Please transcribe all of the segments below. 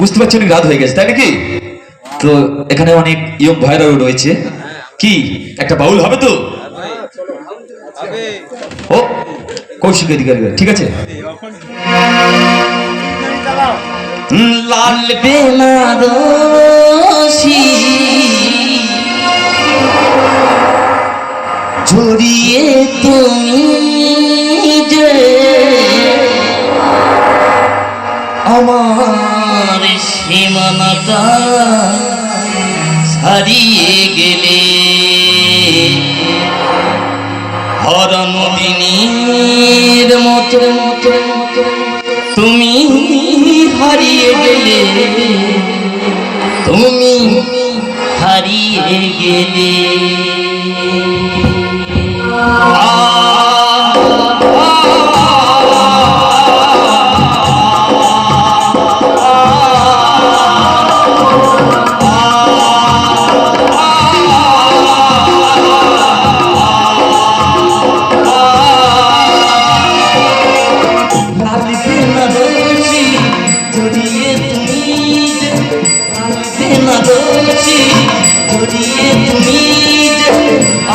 বুঝতে পারছি অনেক রাত হয়ে গেছে, তাই নাকি? তো এখানে অনেক ইয়ং ভাইরাও রয়েছে। কি? একটা বাউল হবে তো? ও, কৌশিক অধিকারী, ঠিক আছে। লাল বেনারসি ঝরিয়ে তুমি সীমানাটা ছাড়িয়ে গেলে। হরণদিনীর মতো তুমি হারিয়ে গেলে। তুমি হারিয়ে গেলে। জড়িয়ে তুমি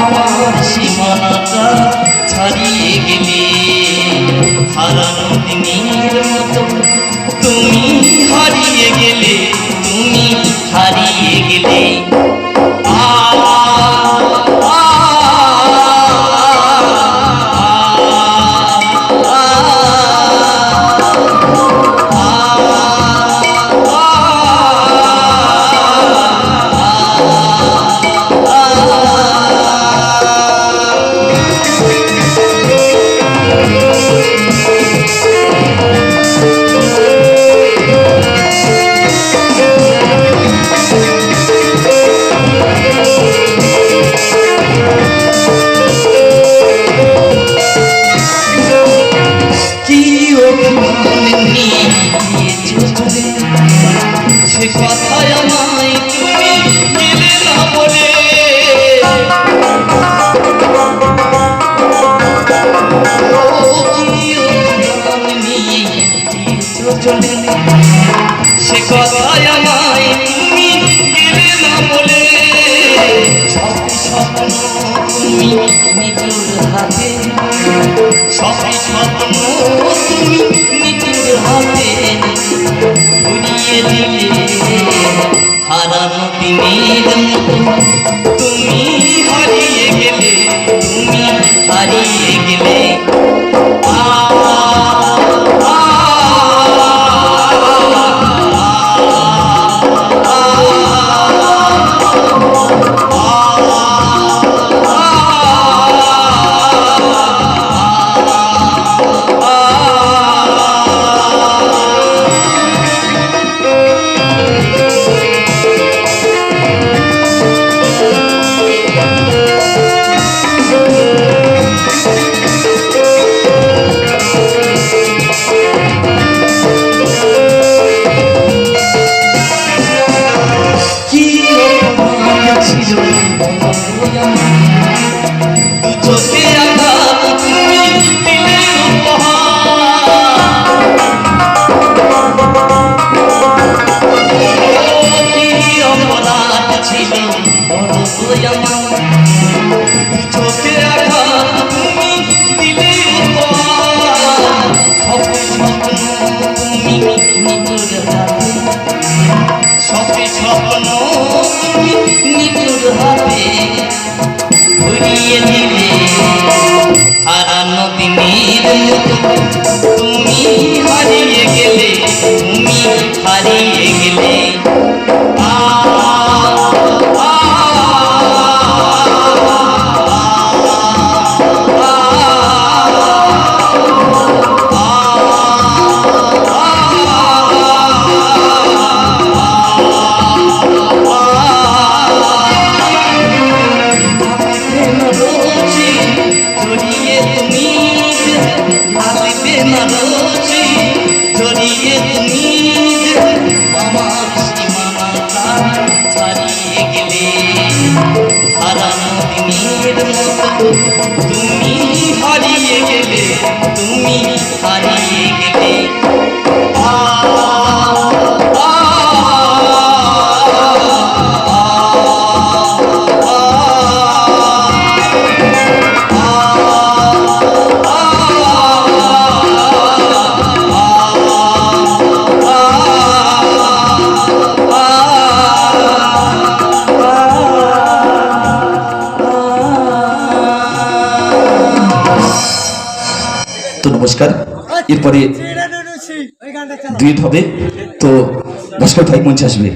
আমার সীমানাটা ছাড়িয়ে গেলে। হারানো দিনের মতো তুমি হারিয়ে গেলে, তুমি হারিয়ে গেলে। সে কথায় আমায় তুমি মেলে না বলে সে কথায় আমায় তুমি মেলে না বলে সব স্বপ্ন তুমি নিজের হাতে। সবই স্বপ্ন তুমি নিজের হাতে। দিলে হারানো চোখে আঘাত তুমি দিলে সব স্বপ্ন তুমি নিজের হাতে ঘুরিয়ে দিলে হারানো দিনের তুমি হারিয়ে গেলে, তুমি হারিয়ে গেলে। রোজি আমার সীমানা ছাড়িয়ে তুমি হারিয়ে গেলে। তো নমস্কার এরপরে দুইট হবে তো ভাস্কর ভাই মঞ্চে আসবে